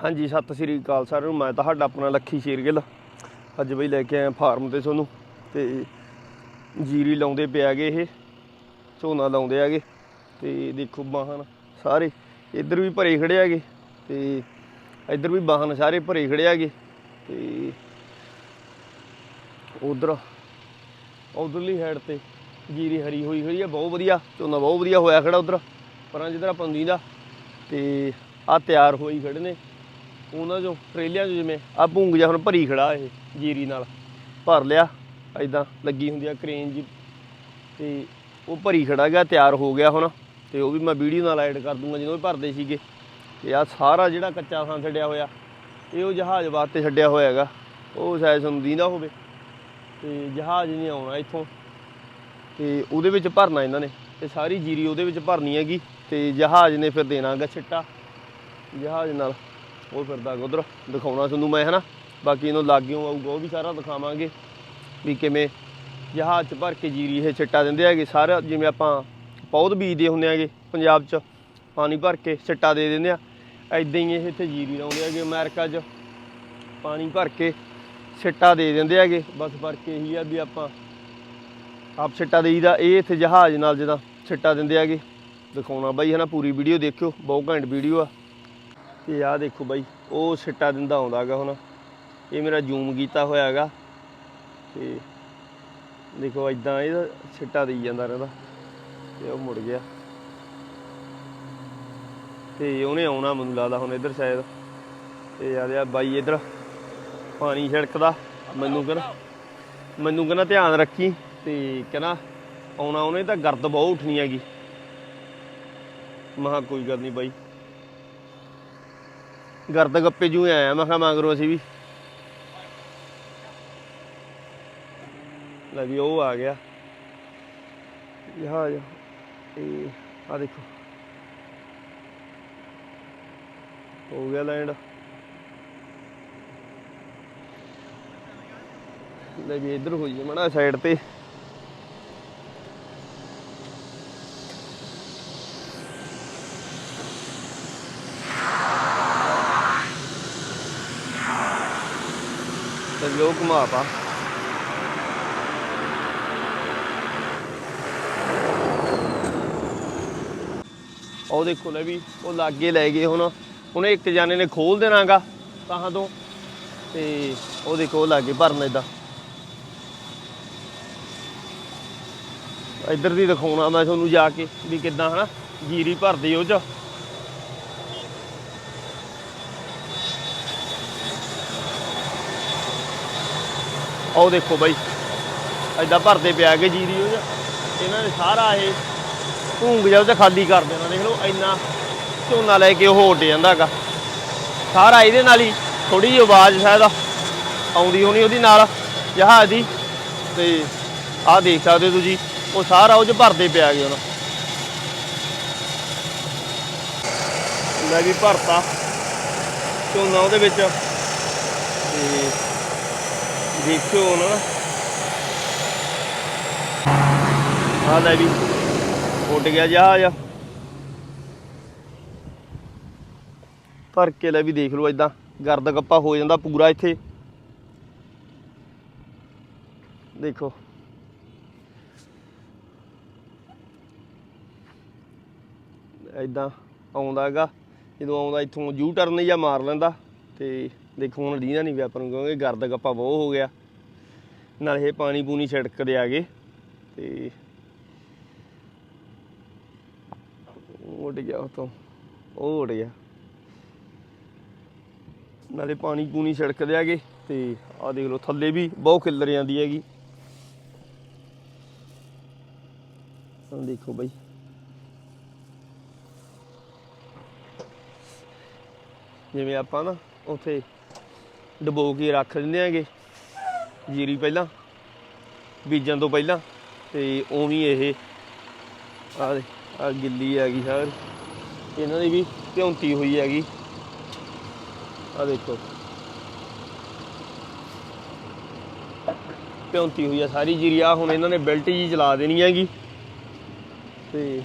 ਹਾਂਜੀ, ਸਤਿ ਸ੍ਰੀ ਅਕਾਲ ਸਾਰਿਆਂ ਨੂੰ। ਮੈਂ ਤੁਹਾਡਾ ਆਪਣਾ ਲੱਖੀ ਸ਼ੇਰਗਿੱਲ ਅੱਜ ਬਈ ਲੈ ਕੇ ਆਇਆ ਫਾਰਮ ਤੇ ਤੁਹਾਨੂੰ ਤੇ ਜੀਰੀ ਲਾਉਂਦੇ ਪਿਆਗੇ ਇਹ, ਝੋਨਾ ਲਾਉਂਦੇ ਹੈਗੇ। ਤੇ ਦੇਖੋ ਬਾਹਨ ਸਾਰੇ। ਇੱਧਰ ਵੀ ਭਰੇ ਖੜੇ ਹੈਗੇ। ਤੇ ਇੱਧਰ ਵੀ ਬਾਹਨ ਸਾਰੇ ਭਰੇ ਖੜੇ ਹੈਗੇ। ਤੇ ਉਧਰ, ਉਧਰਲੀ ਸਾਈਡ ਤੇ ਜੀਰੀ ਹਰੀ ਹੋਈ ਹੋਈ ਹੈ, ਬਹੁਤ ਵਧੀਆ। ਝੋਨਾ ਬਹੁਤ ਵਧੀਆ ਹੋਇਆ ਖੜਾ ਉਧਰ। ਪਰਾਂ ਜਿੱਧਰ ਆਪਾਂ ਨੂੰ ਦੀਂਦਾ। ਤੇ ਆ ਤਿਆਰ ਹੋਈ ਖੜੇ ਨੇ। ਉਹਨਾਂ ਚੋਂ ਟਰੇਲਿਆਂ 'ਚੋਂ ਜਿਵੇਂ ਆ ਭੂੰਗ ਜਿਹਾ ਹੁਣ ਭਰੀ ਖੜਾ ਇਹ ਜੀਰੀ ਨਾਲ। ਭਰ ਲਿਆ ਐਦਾਂ ਲੱਗੀ ਹੁੰਦੀ ਆ ਕ੍ਰੇਨ ਜੀ ਤੇ ਉਹ ਭਰੀ ਖੜਾ ਗਿਆ, ਤਿਆਰ ਹੋ ਗਿਆ ਹੁਣ। ਤੇ ਉਹ ਵੀ ਮੈਂ ਵੀਡੀਓ ਨਾਲ ਐਡ ਕਰ ਦੂੰਗਾ, ਜਦੋਂ ਵੀ ਭਰਦੇ ਸੀਗੇ। ਤੇ ਆ ਸਾਰਾ ਜਿਹੜਾ ਕੱਚਾ ਥਾਂ ਛੱਡਿਆ ਹੋਇਆ, ਇਹ ਉਹ ਜਹਾਜ਼ ਵਾਸਤੇ ਛੱਡਿਆ ਹੋਇਆ ਹੈਗਾ। ਉਹ ਸ਼ਾਇਦ ਤੁਹਾਨੂੰ ਨਾ ਹੋਵੇ। ਤੇ ਜਹਾਜ਼ ਨਹੀਂ ਆਉਣਾ ਇੱਥੋਂ। ਤੇ ਉਹਦੇ ਵਿੱਚ ਭਰਨਾ ਇਹਨਾਂ ਨੇ। ਤੇ ਸਾਰੀ ਜੀਰੀ ਉਹਦੇ ਵਿੱਚ ਭਰਨੀ ਹੈਗੀ। ਤੇ ਜਹਾਜ਼ ਨੇ ਫਿਰ ਦੇਣਾਗਾ ਛਿੱਟਾ। ਜਹਾਜ਼ ਨਾਲ। ਉਹ ਫਿਰਦਾ ਉਧਰ, ਦਿਖਾਉਣਾ ਤੁਹਾਨੂੰ ਮੈਂ, ਹਨਾ? ਬਾਕੀ ਇਹਨੂੰ ਲਾਗਿਓ ਆਊਗਾ, ਉਹ ਵੀ ਸਾਰਾ ਦਿਖਾਵਾਂਗੇ ਵੀ ਕਿਵੇਂ ਜਹਾਜ਼ 'ਚ ਭਰ ਕੇ ਜੀਰੀ ਇਹ ਛਿੱਟਾ ਦਿੰਦੇ ਹੈਗੇ ਸਾਰਾ, ਜਿਵੇਂ ਆਪਾਂ ਪੌਦ ਬੀਜਦੇ ਹੁੰਦੇ ਹੈਗੇ ਪੰਜਾਬ 'ਚ, ਪਾਣੀ ਭਰ ਕੇ ਛਿੱਟਾ ਦੇ ਦਿੰਦੇ ਆ। ਐਦਾਂ ਹੀ ਇਹ ਇੱਥੇ ਜੀਰੀ ਲਾਉਂਦੇ ਹੈਗੇ ਅਮਰੀਕਾ 'ਚ, ਪਾਣੀ ਭਰ ਕੇ ਛਿੱਟਾ ਦੇ ਦਿੰਦੇ ਹੈਗੇ, ਬਸ ਫ਼ਰਕ ਇਹੀ ਆ ਵੀ ਆਪਾਂ ਆਪ ਛਿੱਟਾ ਦੇਈਦਾ, ਇਹ ਇੱਥੇ ਜਹਾਜ਼ ਨਾਲ ਜਿਹਦਾ ਛਿੱਟਾ ਦਿੰਦੇ ਹੈਗੇ। ਦਿਖਾਉਣਾ ਬਾਈ, ਹਨਾ, ਪੂਰੀ ਵੀਡੀਓ ਦੇਖਿਓ, ਬਹੁਤ ਘੈਂਟ ਵੀਡੀਓ ਆ। ਤੇ ਆਹ ਦੇਖੋ ਬਾਈ, ਉਹ ਸਿੱਟਾ ਦਿੰਦਾ ਆਉਂਦਾਗਾ ਹੁਣ। ਇਹ ਮੇਰਾ ਜ਼ੂਮ ਕੀਤਾ ਹੋਇਆ ਹੈਗਾ ਤੇ ਦੇਖੋ ਇਦਾਂ ਇਹਦਾ ਸਿੱਟਾ ਦੇਈ ਜਾਂਦਾ ਰਹਿੰਦਾ। ਤੇ ਉਹ ਮੁੜ ਗਿਆ। ਤੇ ਉਹਨੇ ਆਉਣਾ ਮੈਨੂੰ ਲੱਗਦਾ ਹੁਣ ਇੱਧਰ ਸ਼ਾਇਦ। ਤੇ ਯਾਰ ਆ ਬਾਈ ਇੱਧਰ ਪਾਣੀ ਛਿੜਕਦਾ। ਮੈਨੂੰ ਕਹਿੰਦਾ ਮੈਨੂੰ ਕਹਿੰਦਾ ਧਿਆਨ ਰੱਖੀ। ਤੇ ਕਹਿੰਦਾ ਆਉਣਾ ਉਹਨੇ ਤਾਂ ਗਰਦ ਬਹੁਤ ਉੱਠਣੀ ਹੈਗੀ। ਮਹਾ ਕੋਈ ਗੱਲ ਨਹੀਂ ਬਾਈ। ਗਰਦ ਗੱਪੇ ਜੂ ਆਇਆ ਮੈਂ ਕਿਹਾ ਮੰਗਰੋ ਅਸੀਂ ਵੀ। ਲੈ ਵੀ ਉਹ ਆ ਗਿਆ। ਜਹਾਜ਼ ਇਹ ਆ ਦੇਖੋ। ਹੋ ਗਿਆ ਲੈਂਡ। ਲੈ ਵੀ ਇੱਧਰ ਹੋਈ ਹੈ ਮੜਾ ਸਾਈਡ ਤੇ। ਤੇ ਲੋਕ ਘੁਮਾਤਾ। ਉਹ ਦੇਖੋ ਲੈ ਵੀ, ਉਹ ਲਾਗੇ ਲੈ ਗਏ ਹੁਣ। ਉਹਨੇ ਇੱਕ ਜਾਨੇ ਨੇ ਖੋਲ ਦੇਣਾਗਾ ਤਾਹਾਂ ਤੋਂ। ਤੇ ਉਹ ਦੇਖੋ ਉਹ ਲਾਗੇ ਭਰਨ ਇਦਾਂ। ਇੱਧਰ ਦੀ ਦਿਖਾਉਣਾ ਮੈਂ ਤੁਹਾਨੂੰ ਜਾ ਕੇ ਵੀ ਕਿੱਦਾਂ ਹਨਾ, ਜੀਰੀ ਭਰਦੀ ਉਹ ਚ। ਉਹ ਦੇਖੋ ਬਾਈ ਐਦਾਂ ਭਰਦੇ ਪਿਆ ਕੇ ਜੀਰੀ ਉਹ ਇਹਨਾਂ ਨੇ ਸਾਰਾ ਇਹ ਭੂੰਗ ਜਾ ਉਹ ਖਾਲੀ ਕਰ ਦੇਣਾ, ਦੇਖ ਲਓ, ਇੰਨਾ ਝੋਨਾ ਲੈ ਕੇ ਉਹ ਉੱਡ ਜਾਂਦਾਗਾ ਸਾਰਾ ਇਹਦੇ ਨਾਲ ਹੀ ਥੋੜੀ ਜਿਹੀ ਆਵਾਜ਼ ਸ਼ਾਇਦ ਆਉਂਦੀ ਹੋਣੀ ਉਹਦੀ ਨਾਲ, ਜਹਾਜ਼ ਦੀ। ਤੇ ਆਹ ਦੇਖ ਸਕਦੇ ਹੋ ਤੁਸੀਂ, ਉਹ ਸਾਰਾ ਉਹ ਚ ਭਰਦੇ ਪਿਆ ਗਏ ਹੁਣ। ਮੈਂ ਵੀ ਭਰਤਾ ਝੋਨਾ ਉਹਦੇ ਵਿੱਚ। ਤੇ ਦੇਖਿਓ ਨਾ ਆਹ ਲੈ ਵੀ। ਉੱਡ ਗਿਆ ਜਹਾਜ਼। ਭਰ ਕੇ ਲੈ ਵੀ ਦੇਖ ਲਓ ਇਦਾਂ ਗਰਦ ਗੱਪਾ ਹੋ ਜਾਂਦਾ ਪੂਰਾ ਇੱਥੇ। ਦੇਖੋ। ਇਦਾਂ ਆਉਂਦਾ ਹੈਗਾ। ਜਦੋਂ ਆਉਂਦਾ ਇੱਥੋਂ ਯੂ ਟਰਨ ਜਾਂ ਮਾਰ ਲੈਂਦਾ ਤੇ ਦੇਖੋ, ਹੁਣ ਲੀਨਾ ਨਹੀਂ ਪਿਆ ਕਿਉਂਕਿ ਗਰਦ ਗੱਪਾ ਬਹੁਤ ਹੋ ਗਿਆ। ਨਾਲ ਇਹ ਪਾਣੀ ਪੂਣੀ ਛਿੜਕਦੇ ਆ ਗਏ ਤੇ ਉੱਡ ਗਿਆ ਉਤੋਂ। ਉਹ ਉੱਡ ਗਿਆ। ਨਾਲੇ ਪਾਣੀ ਪੂਣੀ ਛਿੜਕਦੇ ਆਗੇ ਤੇ ਆਹ ਦੇਖ ਲਓ, ਥੱਲੇ ਵੀ ਬਹੁਤ ਖਿੱਲਰ ਜਾਂਦੀ ਹੈਗੀ। ਹੁਣ ਦੇਖੋ ਬਾਈ। ਜਿਵੇਂ ਆਪਾਂ ਨਾ ਉੱਥੇ ਡਬੋ ਕੇ ਰੱਖ ਦਿੰਦੇ ਆਂਗੇ ਜੀਰੀ ਪਹਿਲਾਂ ਬੀਜਣ ਤੋਂ ਪਹਿਲਾਂ ਤੇ ਉਵੇਂ ਇਹ ਆ ਆ ਗਿੱਲੀ ਹੈਗੀ ਸਾਰੀ। ਇਹਨਾਂ ਦੀ ਵੀ ਭਿਉਂਤੀ ਹੋਈ ਹੈਗੀ। ਆ ਦੇਖੋ। ਭਿਉਂਤੀ ਹੋਈ ਆ ਸਾਰੀ ਜੀਰੀ। ਆ ਹੁਣ ਇਹਨਾਂ ਨੇ ਬੈਲਟ ਜੀ ਚਲਾ ਦੇਣੀ ਹੈਗੀ। ਤੇ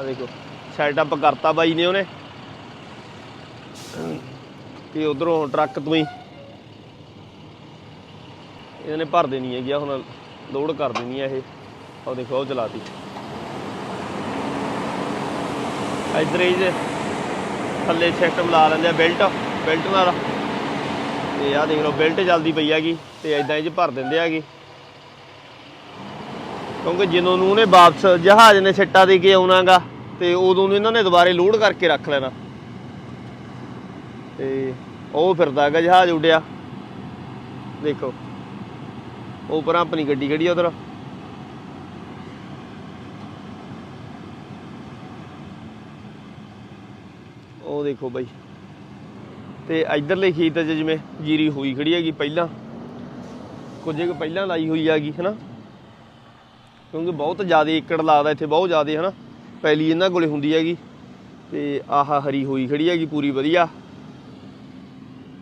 ਆ ਦੇਖੋ ਸੈਟਅਪ ਕਰਤਾ ਬਾਈ ਨੇ ਉਹਨੇ। ਕਿ ਉਧਰੋਂ ਟਰੱਕ ਤੋਂ ਹੀ ਇਹਨੇ ਭਰ ਦੇਣੀ ਹੈਗੀ ਆ, ਹੁਣ ਲੋਡ ਕਰ ਦੇਣੀ ਆ ਇਹ। ਆਹ ਦੇਖੋ ਉਹ ਚਲਾਤੀ। ਇਧਰ ਇਹ ਜੇ ਥੱਲੇ ਸਿਸਟਮ ਲਾ ਲੈਂਦੇ ਆ ਬੈਲਟ ਬੈਲਟ ਨਾਲ ਤੇ ਆਹ ਦੇਖ ਲਓ ਬੈਲਟ ਜਲਦੀ ਪਈ ਹੈਗੀ ਤੇ ਐਦਾਂ ਇਹ ਚ ਭਰ ਦਿੰਦੇ ਹੈਗੇ। ਕਿਉਂਕਿ ਜਦੋਂ ਨੂੰ ਉਹਨੇ ਵਾਪਸ ਜਹਾਜ਼ ਨੇ ਸਿੱਟਾ ਦੇ ਕੇ ਆਉਣਾਗਾ, ਤੇ ਉਦੋਂ ਨੂੰ ਇਹਨਾਂ ਨੇ ਦੁਬਾਰੇ ਲੋਡ ਕਰਕੇ ਰੱਖ ਲੈਣਾ। ਤੇ ਉਹ ਫਿਰਦਾ ਹੈਗਾ ਜਹਾਜ਼ ਉੱਡਿਆ। ਦੇਖੋ। ਉਹ ਪਰਾਂ ਆਪਣੀ ਗੱਡੀ ਖੜੀ ਆ ਉਧਰ। ਉਹ ਦੇਖੋ ਬਾਈ। ਤੇ ਇਧਰਲੇ ਖੇਤ 'ਚ ਜਿਵੇਂ ਜੀਰੀ ਹੋਈ ਖੜੀ ਹੈਗੀ ਪਹਿਲਾਂ। ਕੁਝ ਕੁ ਪਹਿਲਾਂ ਲਾਈ ਹੋਈ ਹੈਗੀ, ਹਨਾ? ਕਿਉਂਕਿ ਬਹੁਤ ਜ਼ਿਆਦਾ ਏਕੜ ਲਾਦਾ ਇੱਥੇ, ਬਹੁਤ ਜ਼ਿਆਦਾ, ਹਨਾ? ਪਹਿਲੀ ਇਹਨਾਂ ਕੋਲੇ ਹੁੰਦੀ ਹੈਗੀ। ਤੇ ਆਹ ਹਰੀ ਹੋਈ ਖੜੀ ਹੈਗੀ ਪੂਰੀ ਵਧੀਆ।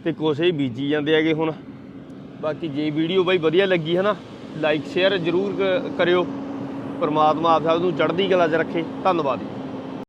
ਤੇ ਕੁਛ ਹੀ ਬੀਜੀ ਜਾਂਦੇ ਹੈਗੇ ਹੁਣ। ਬਾਕੀ ਜੇ ਵੀਡੀਓ ਬਾਈ ਵਧੀਆ ਲੱਗੀ ਹੈ ਨਾ ਲਾਈਕ ਸ਼ੇਅਰ ਜ਼ਰੂਰ ਕ- ਕਰਿਓ। ਪਰਮਾਤਮਾ ਆਪ ਸਭ ਨੂੰ ਚੜ੍ਹਦੀ ਕਲਾ 'ਚ ਰੱਖੇ। ਧੰਨਵਾਦ ਜੀ।